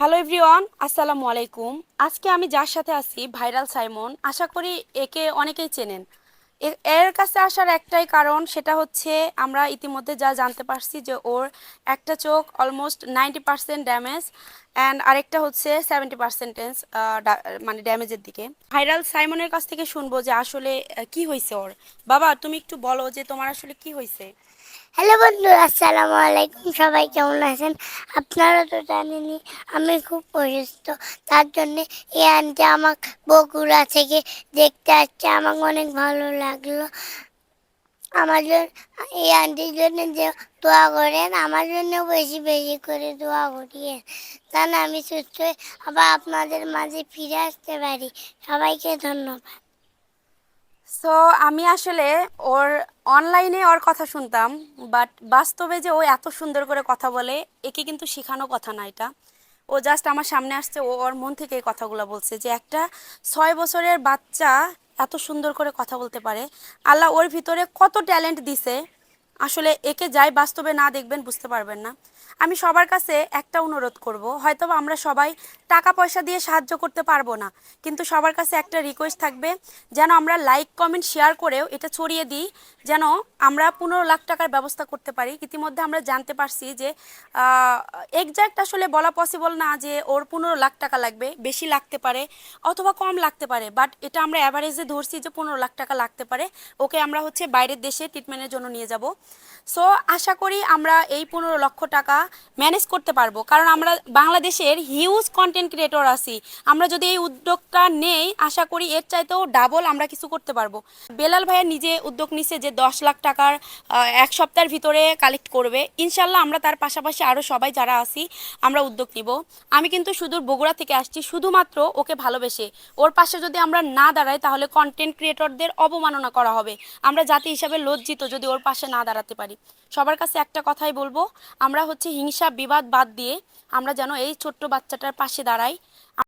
Hello everyone আসসালামু আলাইকুম আজকে আমি যার সাথে আছি, ভাইরাল সাইমন, আশা করি একে অনেকেই চেনেন। এর কাছে আসার একটাই কারণ সেটা হচ্ছে আমরা ইতিমধ্যে যা জানতে পারছি যে ওর একটা চোখ almost ninety percent damage and আরেকটা হচ্ছে সেভেন্টি পার্সেন্টেজ মানে ড্যামেজের দিকে। ভাইরাল সাইমনের কাছ থেকে শুনব যে আসলে কি হয়েছে ওর। বাবা, তুমি একটু বলো যে তোমার আসলে কি হয়েছে? হ্যালো বন্ধু, আসসালামু আলাইকুম। সবাই কেমন আছেন? আপনারা তো জানেনি আমি খুব অসুস্থ। তার জন্যে এই আন্টি আমার বগুড়া থেকে দেখতে আসছে, আমাকে অনেক ভালো লাগল। আমার জন্য এই আন্টির জন্য যে দোয়া করেন, আমার জন্য বেশি বেশি করে দোয়া করিয়ে না আমি সুস্থ হয়ে আবার আপনাদের মাঝে ফিরে আসতে পারি। সবাইকে ধন্যবাদ। সো আমি আসলে ওর অনলাইনে ওর কথা শুনতাম বাট বাস্তবে যে ও এত সুন্দর করে কথা বলে, একে কিন্তু শেখানো কথা না এটা। ও জাস্ট আমার সামনে আসছে, ও ওর মন থেকে এই কথাগুলো বলছে যে, একটা ছয় বছরের বাচ্চা এত সুন্দর করে কথা বলতে পারে। আল্লাহ ওর ভিতরে কত ট্যালেন্ট দিছে। আসলে একে যাই বাস্তবে না দেখবেন, বুঝতে পারবেন না। আমি সবার কাছে একটা অনুরোধ করব। হয়তো আমরা সবাই টাকা পয়সা দিয়ে সাহায্য করতে পারব না, কিন্তু সবার কাছে একটা রিকোয়েস্ট থাকবে, যেন আমরা লাইক কমেন্ট শেয়ার করেও এটা ছড়িয়ে দিই, যেন আমরা পনেরো লাখ টাকার ব্যবস্থা করতে পারি। ইতিমধ্যে আমরা জানতে পারছি যে এক্স্যাক্ট আসলে বলা পসিবল না যে ওর পনেরো লাখ টাকা লাগবে, বেশি লাগতে পারে অথবা কম লাগতে পারে বাট এটা আমরা অ্যাভারেজে ধরছি যে পনেরো লাখ টাকা লাগতে পারে। ওকে আমরা হচ্ছে বাইরের দেশে ট্রিটমেন্টের জন্য নিয়ে যাব। সো আশা করি আমরা এই পনেরো লক্ষ টাকা ম্যানেজ করতে পারব। কারণ আমরা বাংলাদেশের হিউজ কন্টেন্ট ক্রিয়েটর আছি। আমরা যদি এই উদ্যোগটা নেই, আশা করি এর চাইতেও ডাবল আমরা কিছু করতে পারব। বেলাল ভাইয়া নিজে উদ্যোগ নিছে যে দশ লাখ টাকার এক সপ্তাহের ভিতরে কালেক্ট করবে। ইনশাল্লাহ আমরা তার পাশাপাশি আরও সবাই যারা আছি, আমরা উদ্যোগ নিব। আমি কিন্তু সুদূর বগুড়া থেকে আসছি, শুধুমাত্র ওকে ভালোবেসে। ওর পাশে যদি আমরা না দাঁড়াই, তাহলে কন্টেন্ট ক্রিয়েটরদের অবমাননা করা হবে। আমরা জাতি হিসাবে লজ্জিত যদি ওর পাশে না দাঁড়াতে পারি। সবার কাছে একটা কথাই বলব, আমরা হচ্ছে হিংসা বিবাদ বাদ দিয়ে আমরা যেন এই ছোট্ট বাচ্চাটার পাশে দাঁড়াই।